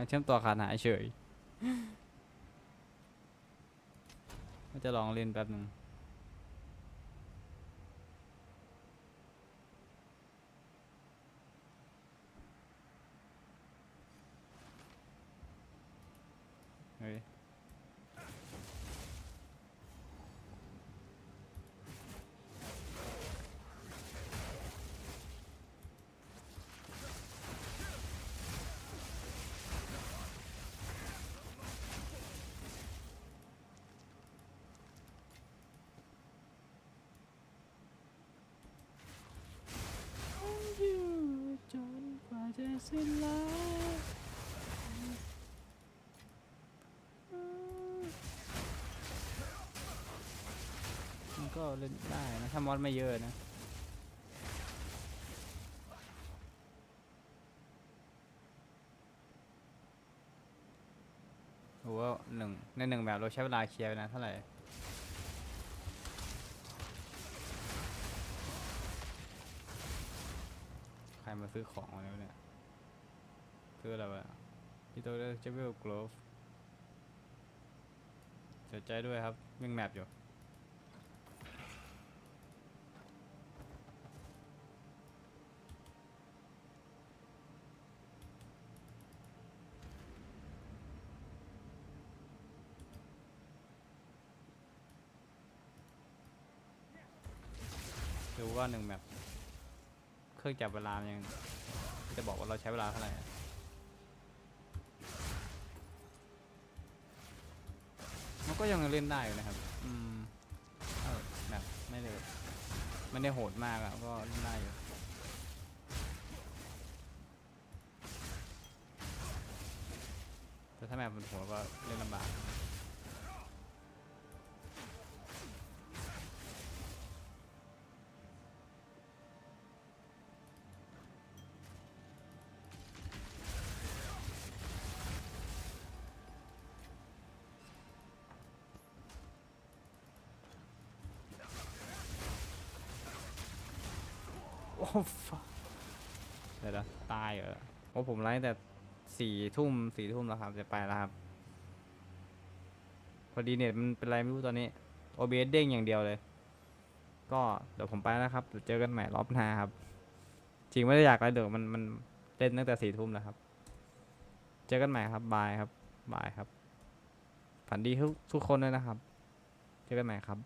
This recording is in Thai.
การเชื่อมต่อขาดหายเฉยก็จะลองเล่นแป๊บหนึ่งเฮ้ย อยู่จนกว่าจะ สิ้นลายมันก็เล่นได้นะถ้ามอดไม่เยอะนะโอ้โหหนึ่งในหนึ่งแบบเราใช้เวลาเคลียร์ไปนะเท่าไหร่ใครมาซื้อของอะไรวเนี่ย ซื้ออะไรวะที่ตัวเลือกเจเวลกลฟเสียใจด้วยครับวิ่งแมปอยู่ดูว่าหนึ่งแมปเครื่องจับเวลายังจะบอกว่าเราใช้เวลาเท่าไหร่อะมัน ก็ยังเล่นได้อยู่นะครับ อืมเออแบบไม่ได้ไม่ได้โหดมากอะก็เล่นได้อยู่แต่ถ้าแมปมันโหดก็เล่นลำบาก โอ้ฟเดี๋ยวนะตายเหรอโอ้ผมไลฟ์แต่สี่ทุ่มสี่ทุ่มแล้วครับจะไปแล้วครับ พอดีเน็ตมันเป็นไรไม่รู้ตอนนี้ OBS เด้งอย่างเดียวเลย ก็เดี๋ยวผมไปแล้วครับเดี๋ยวเจอกันใหม่รอบหน้าครับ จริงไม่ได้อยากอะไรเดี๋ยวมันมันเล่นตั้งแต่สี่ทุ่มแล้วครับ เจอกันใหม่ครับบายครับบายครับฝันดีทุกทุกคนเลยนะครับ เจอกันใหม่ครับ